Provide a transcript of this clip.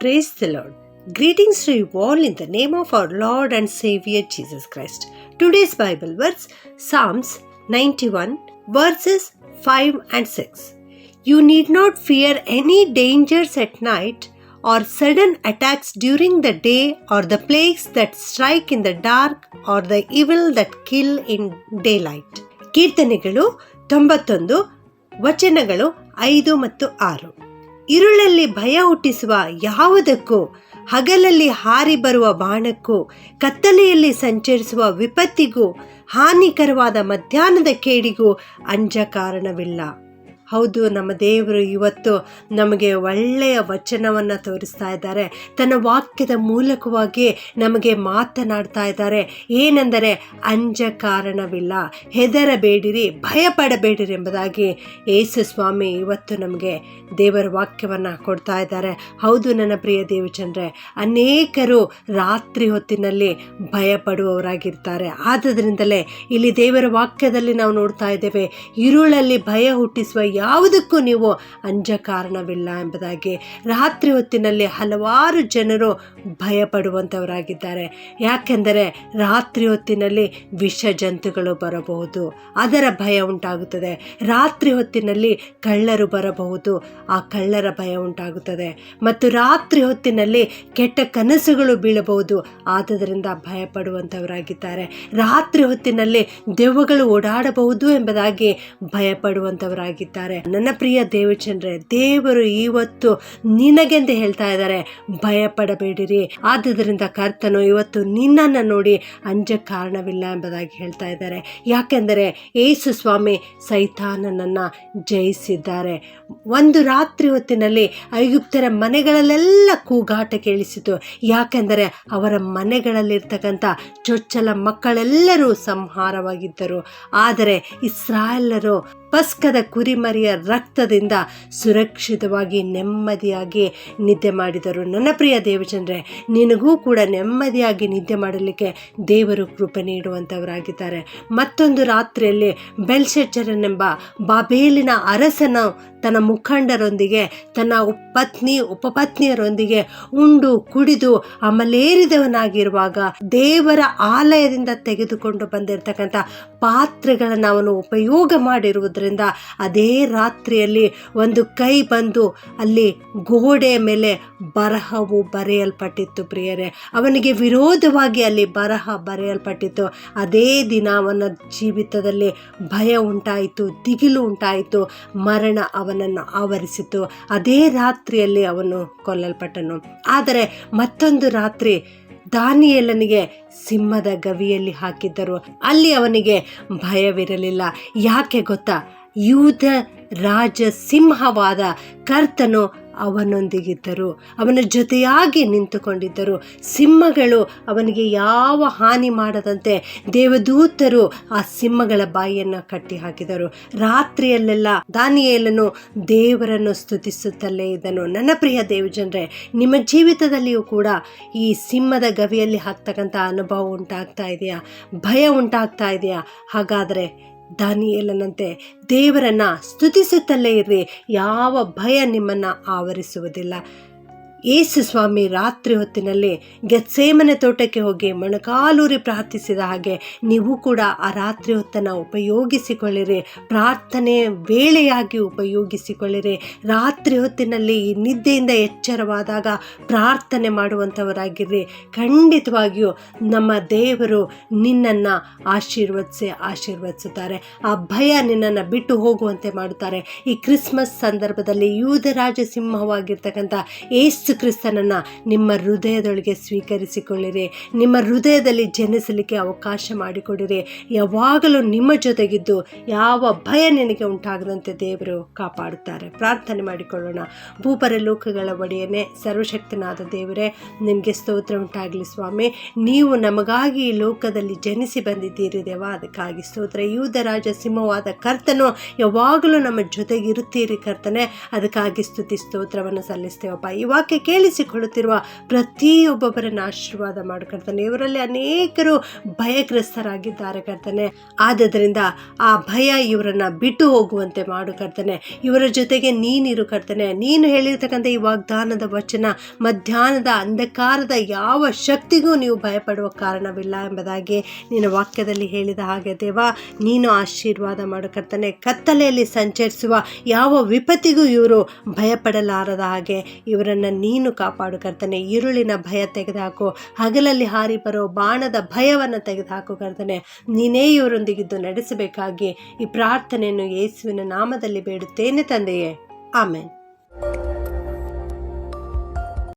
Praise the Lord. Greetings to you all in the name of our Lord and Savior Jesus Christ. Today's Bible verse Psalms 91 verses 5 and 6. You need not fear any dangers at night or sudden attacks during the day or the plagues that strike in the dark or the evil that kill in daylight. ಕೀರ್ತನೆಗಳು ತೊಂಬತ್ತೊಂದು ವಚನಗಳು ಐದು ಮತ್ತು ಆರು ഇരുಳಲ್ಲಿ ಭಯ ಹುಟ್ಟಿಸುವ ಯಾವುದಕ್ಕೂ ಹಗಲಲ್ಲಿ ಹಾರಿ ಬರುವ ಬಾಣಕ್ಕೂ ಕತ್ತಲೆಯಲ್ಲಿ ಸಂಚರಿಸುವ ವಿಪತ್ತಿಗೂ ಹಾನಿಕರವಾದ ಮಧ್ಯಾಹ್ನದ ಕೇಡಿಗೂ ಅಂಜ ಕಾರಣವಿಲ್ಲ ಹೌದು, ನಮ್ಮ ದೇವರು ಇವತ್ತು ನಮಗೆ ಒಳ್ಳೆಯ ವಚನವನ್ನು ತೋರಿಸ್ತಾ ಇದ್ದಾರೆ. ತನ್ನ ವಾಕ್ಯದ ಮೂಲಕವಾಗಿ ನಮಗೆ ಮಾತನಾಡ್ತಾ ಇದ್ದಾರೆ. ಏನೆಂದರೆ, ಅಂಜ ಕಾರಣವಿಲ್ಲ. ಹೆದರಬೇಡಿರಿ, ಭಯಪಡಬೇಡಿರಿ ಎಂಬುದಾಗಿ ಯೇಸು ಸ್ವಾಮಿ ಇವತ್ತು ನಮಗೆ ದೇವರ ವಾಕ್ಯವನ್ನು ಕೊಡ್ತಾ ಇದ್ದಾರೆ. ಹೌದು, ನನ್ನ ಪ್ರಿಯ ದೇವಚಂದ್ರೆ, ಅನೇಕರು ರಾತ್ರಿ ಹೊತ್ತಿನಲ್ಲಿ ಭಯಪಡುವವರಾಗಿರ್ತಾರೆ. ಆದ್ದರಿಂದಲೇ ಇಲ್ಲಿ ದೇವರ ವಾಕ್ಯದಲ್ಲಿ ನಾವು ನೋಡ್ತಾ ಇದ್ದೇವೆ, ಇರುಳಲ್ಲಿ ಭಯ ಹುಟ್ಟಿಸುವ ಯಾವುದಕ್ಕೂ ನೀವು ಅಂಜ ಕಾರಣವಿಲ್ಲ ಎಂಬುದಾಗಿ ರಾತ್ರಿ ಹೊತ್ತಿನಲ್ಲಿ ಹಲವಾರು ಜನರು ಭಯಪಡುವಂಥವರಾಗಿದ್ದಾರೆ. ಯಾಕೆಂದರೆ ರಾತ್ರಿ ಹೊತ್ತಿನಲ್ಲಿ ವಿಷ ಜಂತುಗಳು ಬರಬಹುದು, ಅದರ ಭಯ ಉಂಟಾಗುತ್ತದೆ. ರಾತ್ರಿ ಹೊತ್ತಿನಲ್ಲಿ ಕಳ್ಳರು ಬರಬಹುದು, ಆ ಕಳ್ಳರ ಭಯ ಉಂಟಾಗುತ್ತದೆ. ಮತ್ತು ರಾತ್ರಿ ಹೊತ್ತಿನಲ್ಲಿ ಕೆಟ್ಟ ಕನಸುಗಳು ಬೀಳಬಹುದು, ಆದ್ದರಿಂದ ಭಯಪಡುವಂಥವರಾಗಿದ್ದಾರೆ. ರಾತ್ರಿ ಹೊತ್ತಿನಲ್ಲಿ ದೆವ್ವಗಳು ಓಡಾಡಬಹುದು ಎಂಬುದಾಗಿ ಭಯಪಡುವಂಥವರಾಗಿದ್ದಾರೆ. ನನ್ನ ಪ್ರಿಯ ದೇವಚಂದ್ರೆ, ದೇವರು ಇವತ್ತು ನಿನಗೆಂದು ಹೇಳ್ತಾ ಇದ್ದಾರೆ. ಭಯಪಡಬೇಡಿರಿ. ಆದ್ದರಿಂದ ಕರ್ತನು ಇವತ್ತು ನಿನ್ನನ್ನ ನೋಡಿ ಅಂಜ ಕಾರಣವಿಲ್ಲ ಎಂಬುದಾಗಿ ಹೇಳ್ತಾ ಇದ್ದಾರೆ. ಯಾಕೆಂದರೆ ಏಸು ಸ್ವಾಮಿ ಸೈತಾನನನ್ನು ಜಯಿಸಿದ್ದಾರೆ. ಒಂದು ರಾತ್ರಿ ಹೊತ್ತಿನಲ್ಲಿ ಐಗುಪ್ತರ ಮನೆಗಳಲ್ಲೆಲ್ಲ ಕೂಗಾಟ ಕೇಳಿಸಿತು. ಯಾಕೆಂದರೆ ಅವರ ಮನೆಗಳಲ್ಲಿರ್ತಕ್ಕಂಥ ಚೊಚ್ಚಲ ಮಕ್ಕಳೆಲ್ಲರೂ ಸಂಹಾರವಾಗಿದ್ದರು. ಆದರೆ ಇಸ್ರಾಯೇಲರು ಪಸ್ಕದ ಕುರಿಮರಿಯ ರಕ್ತದಿಂದ ಸುರಕ್ಷಿತವಾಗಿ ನೆಮ್ಮದಿಯಾಗಿ ನಿದ್ದೆ ಮಾಡಿದರು. ನನ್ನ ಪ್ರಿಯ ದೇವಚಂದ್ರೆ, ನಿನಗೂ ಕೂಡ ನೆಮ್ಮದಿಯಾಗಿ ನಿದ್ದೆ ಮಾಡಲಿಕ್ಕೆ ದೇವರು ಕೃಪೆ ನೀಡುವಂಥವರಾಗಿದ್ದಾರೆ ಮತ್ತೊಂದು ರಾತ್ರಿಯಲ್ಲಿ ಬೆಲ್ಶೆಚ್ಚರನೆಂಬ ಬಾಬೇಲಿನ ಅರಸನು ತನ್ನ ಮುಖಂಡರೊಂದಿಗೆ, ತನ್ನ ಪತ್ನಿ, ಉಪಪತ್ನಿಯರೊಂದಿಗೆ ಉಂಡು ಕುಡಿದು ಅಮಲೇರಿದವನಾಗಿರುವಾಗ ದೇವರ ಆಲಯದಿಂದ ತೆಗೆದುಕೊಂಡು ಬಂದಿರತಕ್ಕಂಥ ಪಾತ್ರೆಗಳನ್ನು ಅವನು ಉಪಯೋಗ ಮಾಡಿರುವುದರಿಂದ ಅದೇ ರಾತ್ರಿಯಲ್ಲಿ ಒಂದು ಕೈ ಬಂದು ಅಲ್ಲಿ ಗೋಡೆ ಮೇಲೆ ಬರಹವು ಬರೆಯಲ್ಪಟ್ಟಿತ್ತು ಪ್ರಿಯರೇ. ಅವನಿಗೆ ವಿರೋಧವಾಗಿ ಅಲ್ಲಿ ಬರಹ ಬರೆಯಲ್ಪಟ್ಟಿತ್ತು. ಅದೇ ದಿನ ಅವನ ಜೀವಿತದಲ್ಲಿ ಭಯ ಉಂಟಾಯಿತು, ದಿಗಿಲು ಉಂಟಾಯಿತು, ಮರಣ ಅವನನ್ನು ಆವರಿಸಿತು. ಅದೇ ರಾತ್ರಿಯಲ್ಲಿ ಅವನು ಕೊಲ್ಲಲ್ಪಟ್ಟನು. ಆದರೆ ಮತ್ತೊಂದು ರಾತ್ರಿ ದಾನಿಯೇಲನಿಗೆ ಸಿಂಹದ ಗವಿಯಲ್ಲಿ ಹಾಕಿದ್ದರು. ಅಲ್ಲಿ ಅವನಿಗೆ ಭಯವಿರಲಿಲ್ಲ. ಯಾಕೆ ಗೊತ್ತಾ? ಯೂಧ ರಾಜ ಸಿಂಹವಾದ ಕರ್ತನು ಅವನೊಂದಿಗಿದ್ದರು. ಅವನ ಜೊತೆಯಾಗಿ ನಿಂತುಕೊಂಡಿದ್ದರು. ಸಿಂಹಗಳು ಅವನಿಗೆ ಯಾವ ಹಾನಿ ಮಾಡದಂತೆ ದೇವದೂತರು ಆ ಸಿಂಹಗಳ ಬಾಯಿಯನ್ನು ಕಟ್ಟಿ ಹಾಕಿದರು ರಾತ್ರಿಯಲ್ಲೆಲ್ಲ ದಾನಿಯೇಲನು ದೇವರನ್ನು ಸ್ತುತಿಸುತ್ತಲೇ ಇದ್ದನು. ನನ್ನ ಪ್ರಿಯ ದೇವಜನರೇ, ನಿಮ್ಮ ಜೀವಿತದಲ್ಲಿಯೂ ಕೂಡ ಈ ಸಿಂಹದ ಗವಿಯಲ್ಲಿ ಹಾಕ್ತಕ್ಕಂಥ ಅನುಭವ ಉಂಟಾಗ್ತಾ ಇದೆಯಾ? ಭಯ ಉಂಟಾಗ್ತಾ ಇದೆಯಾ? ಹಾಗಾದರೆ ದಾನಿಯೇಲನಂತೆ ದೇವರನ್ನು ಸ್ತುತಿಸುತ್ತಲೇ ಇರ್ರಿ. ಯಾವ ಭಯ ನಿಮ್ಮನ್ನು ಆವರಿಸುವುದಿಲ್ಲ. ಏಸು ಸ್ವಾಮಿ ರಾತ್ರಿ ಹೊತ್ತಿನಲ್ಲಿ ಗೆತ್ಸೇಮನೆ ತೋಟಕ್ಕೆ ಹೋಗಿ ಮೊಣಕಾಲೂರಿ ಪ್ರಾರ್ಥಿಸಿದ ಹಾಗೆ ನೀವು ಕೂಡ ಆ ರಾತ್ರಿ ಹೊತ್ತನ್ನು ಉಪಯೋಗಿಸಿಕೊಳ್ಳಿರಿ. ಪ್ರಾರ್ಥನೆ ವೇಳೆಯಾಗಿ ಉಪಯೋಗಿಸಿಕೊಳ್ಳಿರಿ. ರಾತ್ರಿ ಹೊತ್ತಿನಲ್ಲಿ ಈ ನಿದ್ದೆಯಿಂದ ಎಚ್ಚರವಾದಾಗ ಪ್ರಾರ್ಥನೆ ಮಾಡುವಂಥವರಾಗಿರ್ರಿ ಖಂಡಿತವಾಗಿಯೂ ನಮ್ಮ ದೇವರು ನಿನ್ನನ್ನು ಆಶೀರ್ವದಿಸಿ ಆಶೀರ್ವದಿಸುತ್ತಾರೆ. ಆ ಭಯ ನಿನ್ನನ್ನು ಬಿಟ್ಟು ಹೋಗುವಂತೆ ಮಾಡುತ್ತಾರೆ. ಈ ಕ್ರಿಸ್ಮಸ್ ಸಂದರ್ಭದಲ್ಲಿ ಯೂದರಾಜ ಸಿಂಹವಾಗಿರ್ತಕ್ಕಂಥ ಏಸು ಯೇಸು ಕ್ರಿಸ್ತನನ್ನು ನಿಮ್ಮ ಹೃದಯದೊಳಗೆ ಸ್ವೀಕರಿಸಿಕೊಳ್ಳಿರಿ. ನಿಮ್ಮ ಹೃದಯದಲ್ಲಿ ಜನಿಸಲಿಕ್ಕೆ ಅವಕಾಶ ಮಾಡಿಕೊಡಿರಿ. ಯಾವಾಗಲೂ ನಿಮ್ಮ ಜೊತೆಗಿದ್ದು ಯಾವ ಭಯ ನಿನಗೆ ಉಂಟಾಗದಂತೆ ದೇವರು ಕಾಪಾಡುತ್ತಾರೆ. ಪ್ರಾರ್ಥನೆ ಮಾಡಿಕೊಳ್ಳೋಣ. ಭೂಪರ ಲೋಕಗಳ ಒಡೆಯನೇ, ಸರ್ವಶಕ್ತನಾದ ದೇವರೇ, ನಿಮಗೆ ಸ್ತೋತ್ರ ಉಂಟಾಗಲಿ ಸ್ವಾಮಿ. ನೀವು ನಮಗಾಗಿ ಈ ಲೋಕದಲ್ಲಿ ಜನಿಸಿ ಬಂದಿದ್ದೀರಿ ದೇವ. ಅದಕ್ಕಾಗಿ ಸ್ತೋತ್ರ. ಯೂದರಾಜ ಸಿಂಹವಾದ ಕರ್ತನು ಯಾವಾಗಲೂ ನಮ್ಮ ಜೊತೆಗಿರುತ್ತೀರಿ ಕರ್ತನೆ. ಅದಕ್ಕಾಗಿ ಸ್ತುತಿ ಸ್ತೋತ್ರವನ್ನು ಸಲ್ಲಿಸ್ತೇವಪ್ಪ. ಈ ವಾಕ್ಯ ಕೇಳಿಸಿಕೊಳ್ಳುತ್ತಿರುವ ಪ್ರತಿಯೊಬ್ಬೊಬ್ಬರನ್ನು ಆಶೀರ್ವಾದ ಮಾಡು ಕರ್ತನೆ. ಇವರಲ್ಲಿ ಅನೇಕರು ಭಯಗ್ರಸ್ತರಾಗಿದ್ದಾರೆ ಕರ್ತನೆ. ಆದ್ದರಿಂದ ಆ ಭಯ ಇವರನ್ನು ಬಿಟ್ಟು ಹೋಗುವಂತೆ ಮಾಡು ಕರ್ತನೆ. ಇವರ ಜೊತೆಗೆ ನೀನಿರು ಕರ್ತನೆ. ನೀನು ಹೇಳಿರ್ತಕ್ಕಂಥ ಈ ವಾಗ್ದಾನದ ವಚನ, ಮಧ್ಯಾಹ್ನದ ಅಂಧಕಾರದ ಯಾವ ಶಕ್ತಿಗೂ ನೀವು ಭಯಪಡುವ ಕಾರಣವಿಲ್ಲ ಎಂಬುದಾಗಿ ನಿನ್ನ ವಾಕ್ಯದಲ್ಲಿ ಹೇಳಿದ ಹಾಗೆ, ದೇವ, ನೀನು ಆಶೀರ್ವಾದ ಮಾಡು ಕರ್ತನೆ. ಕತ್ತಲೆಯಲ್ಲಿ ಸಂಚರಿಸುವ ಯಾವ ವಿಪತ್ತಿಗೂ ಇವರು ಭಯಪಡಲಾರದ ಹಾಗೆ ಇವರನ್ನು ನೀನು ಕಾಪಾಡು ಕರ್ತನೆ ഇരുಳಿನ ಭಯ ತೆಗೆದುಹಾಕು, ಹಗಲಲ್ಲಿ ಹಾರಿ ಬರೋ ಬಾಣದ ಭಯವನ್ನು ತೆಗೆದುಹಾಕು ಕರ್ತನೆ. ನೀನೇ ಇವರೊಂದಿಗಿದ್ದು ನಡೆಸಬೇಕಾಗಿ ಈ ಪ್ರಾರ್ಥನೆಯನ್ನು ಯೇಸುವಿನ ನಾಮದಲ್ಲಿ ಬೇಡುತ್ತೇನೆ ತಂದೆಯೇ. ಆಮೇನ್.